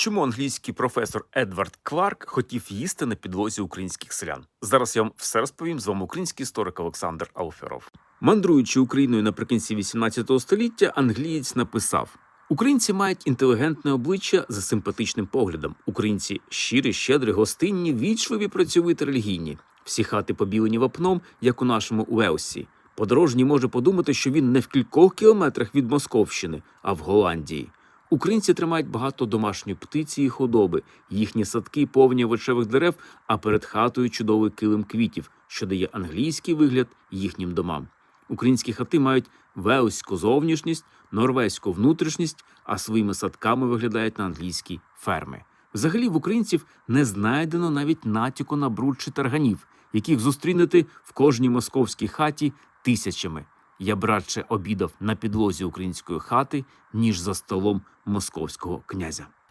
Чому англійський професор Едвард Кларк хотів їсти на підлозі українських селян? Зараз я вам все розповім з вами український історик Олександр Алферов. Мандруючи Україною наприкінці 18 століття, англієць написав: Українці мають інтелігентне обличчя за симпатичним поглядом. Українці щирі, щедрі, гостинні, вічливі, працьовиті, релігійні. Всі хати побілені вапном, як у нашому Уелсі. Подорожній може подумати, що він не в кількох кілометрах від Московщини, а в Голландії. Українці тримають багато домашньої птиці і худоби. Їхні садки повні овочевих дерев, а перед хатою чудовий килим квітів, що дає англійський вигляд їхнім домам. Українські хати мають велську зовнішність, норвезьку внутрішність, а своїми садками виглядають на англійські ферми. Взагалі в українців не знайдено навіть натяку на бруд чи тарганів, яких зустрінете в кожній московській хаті тисячами. Я б радше обідав на підлозі української хати, ніж за столом московського князя.